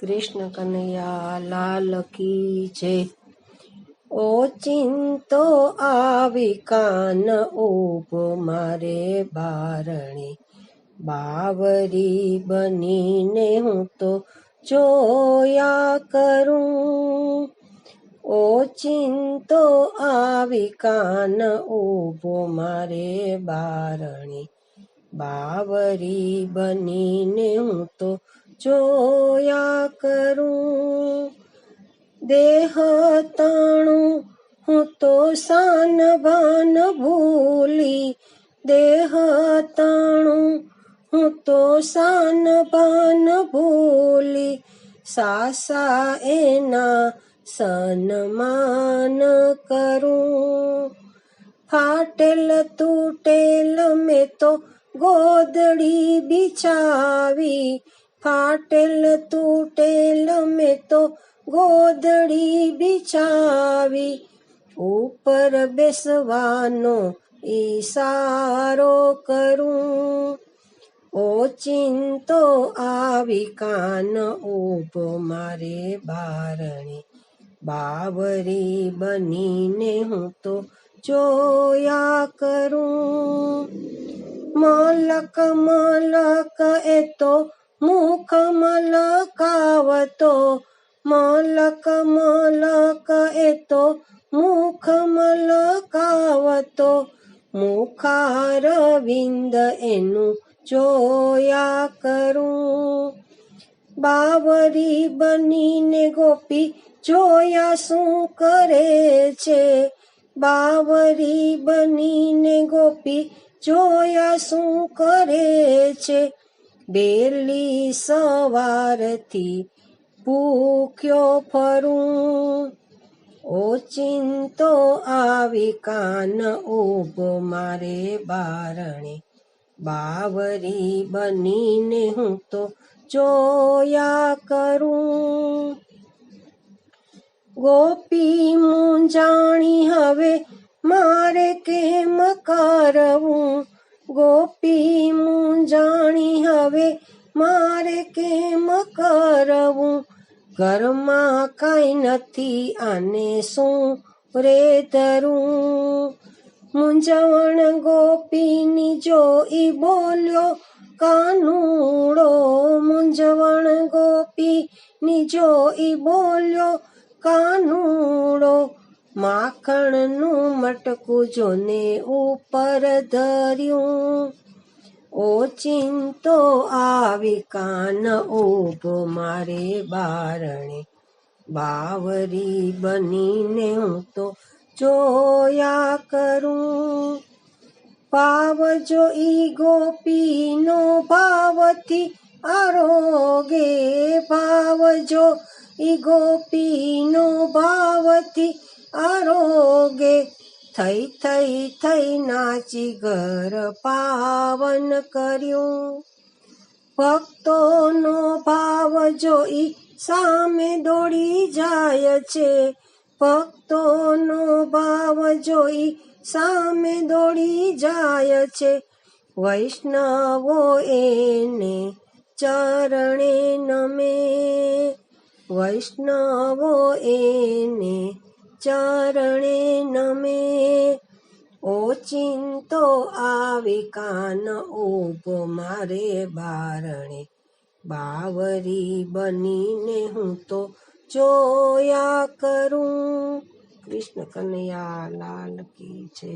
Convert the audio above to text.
કૃષ્ણ કનૈયા, લાલ કી છે ઓ ચિંતો આવી કાન ઊભો મારે બારણે. બાવરી બનીને હું તો જોયા કરું. ઓ ચિંતો આવી કાન ઊભો મારે બારણે. બાવરી બનીને હું તો જોયા કરું. દેહ તાણું હું તો સાન ભાન ભૂલી. દેહ તાણું હું તો સાન ભાન ભૂલી. સાસા એના સન્માન કરું. ફાટેલ તૂટેલ મેં તો ગોદડી બિછાવી. ફાટેલ તૂટેલ મેં તો ગોદડી બિછાવી. ઉપર બેસવાનો ઈશારો કરું. ઓ ચિંતો આવી કાન ઊભો મારે બારણે. બાવરી બનીને હું તો જોયા કરું. મલક મલક એ તો મુખ મલકાવતો મલક મલક ಎತೋ તો મુખ મલકાવતો મુખારવિંદ એનું જોયા કરું. બાવરી બનીને ગોપી જોયા શું કરે છે? બાવરી બનીને ગોપી જોયા શું કરે છે? બેલી સવારથી ભૂખ્યો ફરું. ઓ ચિંતો આવી કાન ઊભો મારે બારણે. બાવરી બનીને હું તો જોયા કરું. ગોપી મુંજાણી હવે મારે કેમ કરવું? ગોપી મુંજાણી હવે મારે કેમ કરવું? ઘરમાં કઈ નથી, આને શું રે ધરું? મૂંઝવણ ગોપીની જોઈ બોલ્યો, કાનુડો, મૂંઝવણ ગોપીની જોઈ બોલ્યો, કાનુડો માખણનું મટકું જોને ઉપર ધર્યું. ઓ ચિંતો આવી કાન ઊભો મારે બારણે. બાવરી બનીને હું તો જોયા કરું. પાવજો ઈ ગોપીનો ભાવથી આરોગે ભાવજો. ઈ ગોપીનો ભાવથી આરોગે થઈ થઈ થઈ નાચી ઘર પાવન કર્યું. ભક્તોનો ભાવ જોઈ સામે દોડી જાય છે, ભક્તોનો ભાવ જોઈ સામે દોડી જાય છે. વૈષ્ણવો એને ચરણે નમે, વૈષ્ણવો એને ચરણે નમે ઓચિંતો આવે કાન ઓપ મારે બારણે બાવરી બનીને હું તો જોયા કરું કૃષ્ણ કનૈયા લાલ કી છે